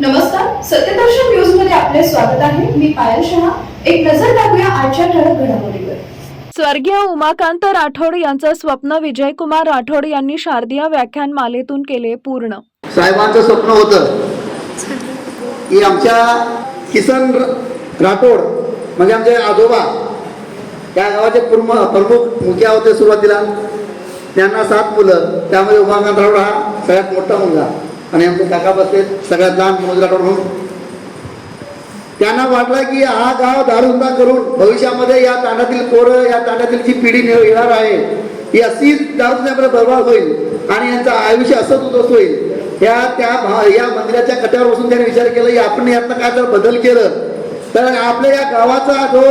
नमस्कार सत्यदर्शन न्यूजमध्ये आपले स्वागत आहे. मी पायल शहा. एक नजर टाकूया आजच्या ठळक घडामोडीवर. स्वर्गीय उमाकांत राठोड यांचं स्वप्न विजयकुमार राठोड यांनी शारदीय व्याख्यानमालेतून केले पूर्ण. साहेबांचं स्वप्न होतं की आमच्या किसन राठोड म्हणजे आमचे आजोबा त्या गावाचे पूर्व प्रमुख मुखिया होते सुरुवातीला. त्यांना सात मुलं त्यामध्ये उमाकांत राठोड हा सगळ्यात मोठा मुलगा. आणि आमचे काका बसले सगळ्यात लहान मनोज राठोड म्हणून. त्यांना वाटलं की हा गाव दारुंदा करून भविष्यामध्ये या तांडातील पोरं या तांडातील जी पिढी ने- येणार आहे ही अशीच दारुंद्यामध्ये बर्बाद होईल आणि यांचं आयुष्य असंच उद्ध्वस्त होईल. या त्या भा- या मंदिराच्या कट्यावर बसून त्याने विचार केला की आपण यातनं काय जर बदल केलं तर आपल्या या गावाचा जो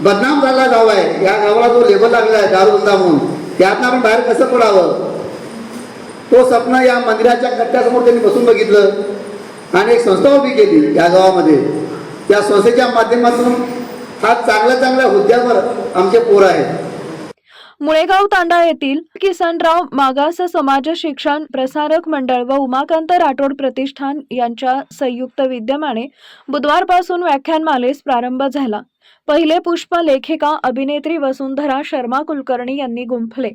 बदनाम झाला गाव आहे या गावाला जो लेबल लागला आहे दारुंदा म्हणून त्यातनं आपण बाहेर कसं पडावं? तो स्वप्न या मंदिराच्या कट्ट्यासमोर त्यांनी बसून बघितलं. आणि एक संस्था उभी केली या गावामध्ये. त्या संस्थेच्या माध्यमातून आज चांगल्या चांगल्या हुद्द्यावर आमचे पोर आहेत. मुळेगाव तांडा येथील किसनराव मागास समाज शिक्षण प्रसारक मंडळ व उमाकांत राठोड प्रतिष्ठान यांच्या संयुक्त विद्यमाने बुधवारपासून व्याख्यानमालेस प्रारंभ झाला. पहिले पुष्प लेखिका अभिनेत्री वसुंधरा शर्मा कुलकर्णी यांनी गुंफले.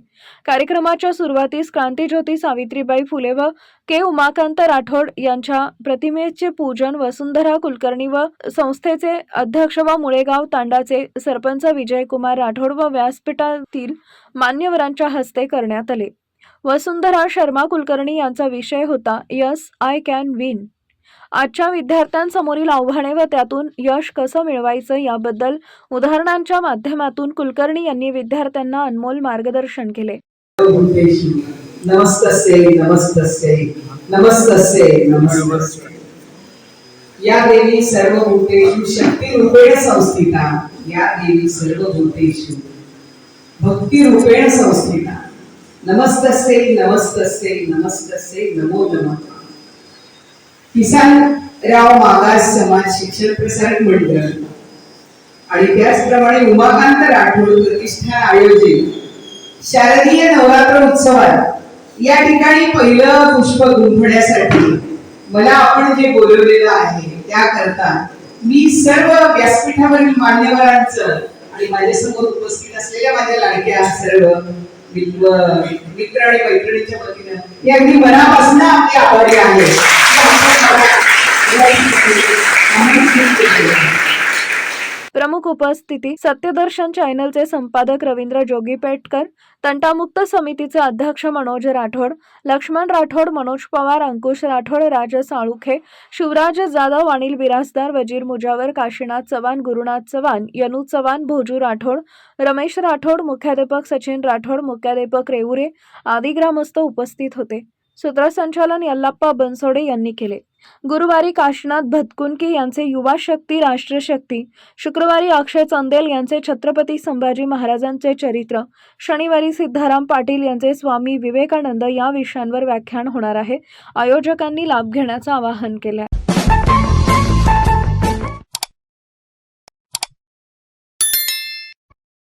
कार्यक्रमाच्या सुरुवातीस क्रांतीज्योती सावित्रीबाई फुले व के. उमाकांत राठोड यांच्या प्रतिमेचे पूजन वसुंधरा कुलकर्णी व संस्थेचे अध्यक्ष व मुळेगाव तांडाचे सरपंच विजयकुमार राठोड व व्यासपीठातील मान्यवरांच्या हस्ते करण्यात आले. वसुंधरा शर्मा कुलकर्णी यांचा विषय होता यस आय कॅन विन. आजच्या विद्यार्थ्यांसमोरील आव्हाने व त्यातून यश कसं मिळवायचं याबद्दल उदाहरणांच्या माध्यमातून कुलकर्णी यांनी विद्यार्थ्यांना अनमोल मार्गदर्शन केले. या देवी सर्व भूतेषु शक्ती रूपेण संस्थिता. या देवी सर्व भूतेषु भक्ती रूपेण संस्थिता. नमस्तस्यै नमस्तस्यै नमस्तस्यै नमो नमः. किसान राव मागास समाज शिक्षण प्रसारक मंडळ. आणि त्याचप्रमाणे उमाकांत राठोड प्रतिष्ठान आयोजित शारदीय नवरात्र उत्सवात या ठिकाणी पहिलं पुष्प गुंफण्यासाठी मला आपण जे बोलवलेलं आहे त्याकरता मी सर्व व्यासपीठावरील मान्यवरांचं आणि माझ्यासमोर उपस्थित असलेल्या माझ्या लाडक्या सर्व मित्र मित्र आणि मैत्रिणीच्या वतीनं मी अगदी मनापासून आपले आभारी आहे. प्रमुख उपस्थिती सत्यदर्शन चॅनलचे संपादक रवींद्र जोगीपेटकर तंटामुक्त समितीचे अध्यक्ष मनोज राठोड लक्ष्मण राठोड मनोज पवार अंकुश राठोड राज साळुखे शिवराज जाधव अनिल बिरासदार वजीर मुजावर काशीनाथ चव्हाण गुरुनाथ चव्हाण यनू चव्हाण भोजू राठोड रमेश राठोड मुख्याध्यापक सचिन राठोड मुख्याध्यापक रेवुरे आदी ग्रामस्थ उपस्थित होते. सूत्रसंचालन यल्लाप्पा बनसोडे यांनी केले. गुरुवारी काशीनाथ भतकुंकी यांचे युवा शक्ती राष्ट्रशक्ती शुक्रवारी अक्षय चंदेल यांचे छत्रपती संभाजी महाराजांचे चरित्र शनिवारी सिद्धाराम पाटील यांचे स्वामी विवेकानंद या विषयांवर व्याख्यान होणार आहे. आयोजकांनी लाभ घेण्याचं आवाहन केलं आहे